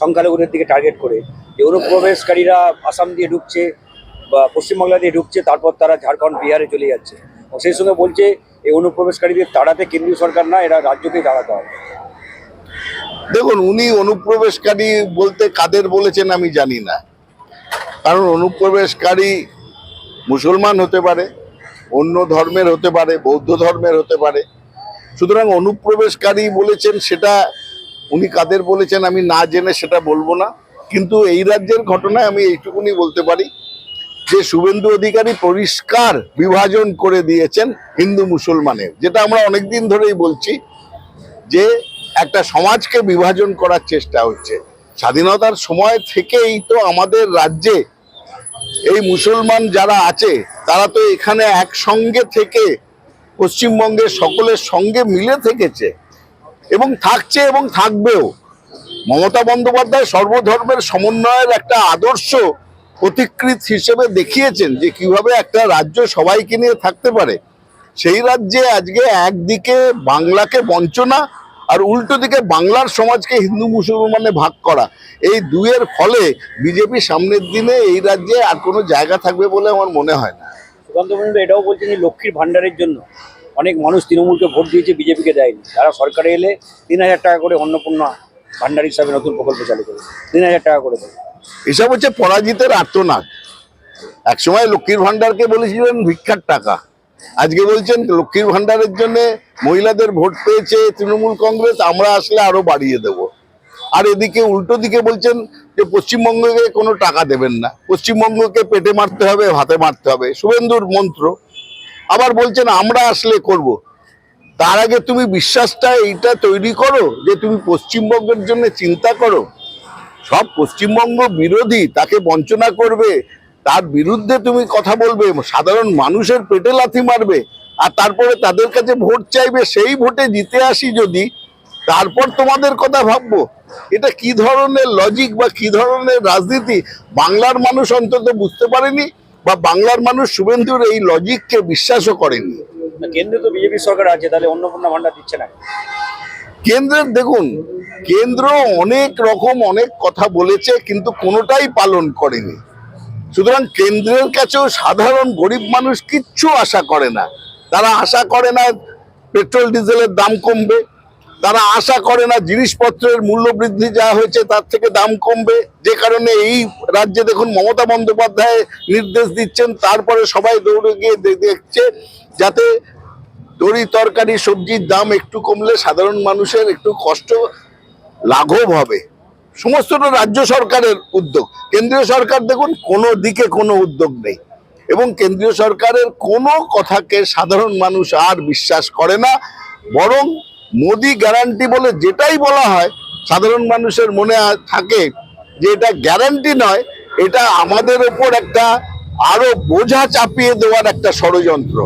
সংখ্যালঘুদের দিকে টার্গেট করে। যে অনুপ্রবেশকারীরা আসাম দিয়ে ঢুকছে বা পশ্চিমবাংলা দিয়ে ঢুকছে, তারপর তারা ঝাড়খণ্ড, বিহারে চলে যাচ্ছে। সেই সঙ্গে বলছে, এই অনুপ্রবেশকারীদের তাড়াতে কেন্দ্রীয় সরকার না, এরা রাজ্যকেই তাড়াতে হবে। দেখুন, উনি অনুপ্রবেশকারী বলতে কাদের বলেছেন আমি জানি না। কারণ অনুপ্রবেশকারী মুসলমান হতে পারে, অন্য ধর্মের হতে পারে, বৌদ্ধ ধর্মের হতে পারে। সুতরাং অনুপ্রবেশকারী বলেছেন সেটা উনি কাদের বলেছেন আমি না জেনে সেটা বলব না, কিন্তু এই রাজ্যের ঘটনায় আমি এইটুকুনি বলতে পারি যে শুভেন্দু অধিকারী পরিষ্কার বিভাজন করে দিয়েছেন হিন্দু মুসলমানের, যেটা আমরা অনেকদিন ধরেই বলছি যে একটা সমাজকে বিভাজন করার চেষ্টা হচ্ছে। স্বাধীনতার সময় থেকেই তো আমাদের রাজ্যে এই মুসলমান যারা আছে, তারা তো এখানে একসঙ্গে থেকে পশ্চিমবঙ্গের সকলের সঙ্গে মিলে থেকেছে। এবং থাকছে এবং থাকবেও। মমতা বন্দ্যোপাধ্যায় সর্বধর্মের সমন্বয়ের একটা আদর্শ প্রতিকৃত হিসেবে দেখিয়েছেন যে কীভাবে একটা রাজ্য সবাইকে নিয়ে থাকতে পারে। সেই রাজ্যে আজকে একদিকে বাংলাকে বঞ্চনা আর উল্টো দিকে বাংলার সমাজকে হিন্দু মুসলমানে ভাগ করা। এই দুইয়ের ফলে বিজেপি সামনের দিনে এই রাজ্যে আর কোনো জায়গা থাকবে বলে আমার মনে হয় না। সুকান্ত এটাও বলছেন লক্ষ্মীর ভাণ্ডারের জন্য। অনেক মানুষ তৃণমূলকে ভোট দিয়েছে, বিজেপিকে দেয়নি। তারা সরকারে এলে তিন হাজার টাকা করে অন্নপূর্ণা ভান্ডার হিসাবে নতুন প্রকল্প চালু করে তিন হাজার টাকা করে দেবে। এসব হচ্ছে পরাজিতের আর্তনাদ। একসময় লক্ষ্মীর ভান্ডারকে বলেছিলেন ভিক্ষার টাকা। আজকে বলছেন, লক্ষ্মীর ভান্ডারের জন্য মহিলাদের ভোট পেয়েছে তৃণমূল কংগ্রেস, আমরা আসলে আরও বাড়িয়ে দেব। আর এদিকে উল্টো দিকে বলছেন যে পশ্চিমবঙ্গকে কোনো টাকা দেবেন না। পশ্চিমবঙ্গকে পেটে মারতে হবে হাতে মারতে হবে। শুভেন্দুর মন্ত্র আবার বলছেন, আমরা আসলে করব। তার আগে তুমি বিশ্বাসটা এইটা তৈরি করো, যে তুমি পশ্চিমবঙ্গের জন্য চিন্তা করো। সব পশ্চিমবঙ্গ বিরোধী, তাকে বঞ্চনা করবে। তার বিরুদ্ধে তুমি কথা বলবে, সাধারণ মানুষের পেটে লাথি মারবে। আর তারপরে তাদের কাছে ভোট চাইবে, সেই ভোটে জিতে আসি যদি, তারপর তোমাদের কথা ভাববো। এটা কি ধরনের লজিক বা কি ধরনের রাজনীতি? বাংলার মানুষ অন্তত বুঝতে পারেনি। বা বাংলার মানুষ শুভেন্দুর এই লজিককে বিশ্বাসও করেনি। কেন্দ্রে তো বিজেপি সরকার আছে তাহলে অন্নপূর্ণা ভাণ্ডার দিচ্ছে না। কেন্দ্রের দেখুন কেন্দ্র অনেক রকম অনেক কথা বলেছে কিন্তু কোনোটাই পালন করেনি। সুতরাং কেন্দ্রের কাছেও সাধারণ গরিব মানুষ কিচ্ছু আশা করে না। তারা আশা করে না পেট্রোল ডিজেলের দাম কমবে। তারা আশা করে না জিনিসপত্রের মূল্য বৃদ্ধি যা হয়েছে তার থেকে দাম কমবে। যে কারণে এই রাজ্যে দেখুন মমতা বন্দ্যোপাধ্যায় নির্দেশ দিচ্ছেন, তারপরে সবাই দৌড়ে গিয়ে দেখছে যাতে তরি তরকারি, সবজির দাম একটু কমলে সাধারণ মানুষের একটু কষ্ট লাঘব হবে। সমস্তটা রাজ্য সরকারের উদ্যোগ। কেন্দ্রীয় সরকার দেখুন কোনো দিকে কোনো উদ্যোগ নেই। এবং কেন্দ্রীয় সরকারের কোনো কথাকে সাধারণ মানুষ আর বিশ্বাস করে না, বরং মোদি গ্যারান্টি বলে যেটাই বলা হয়, সাধারণ মানুষের মনে থাকে যে এটা গ্যারান্টি নয়, এটা আমাদের ওপর একটা আরও বোঝা চাপিয়ে দেওয়ার একটা ষড়যন্ত্র।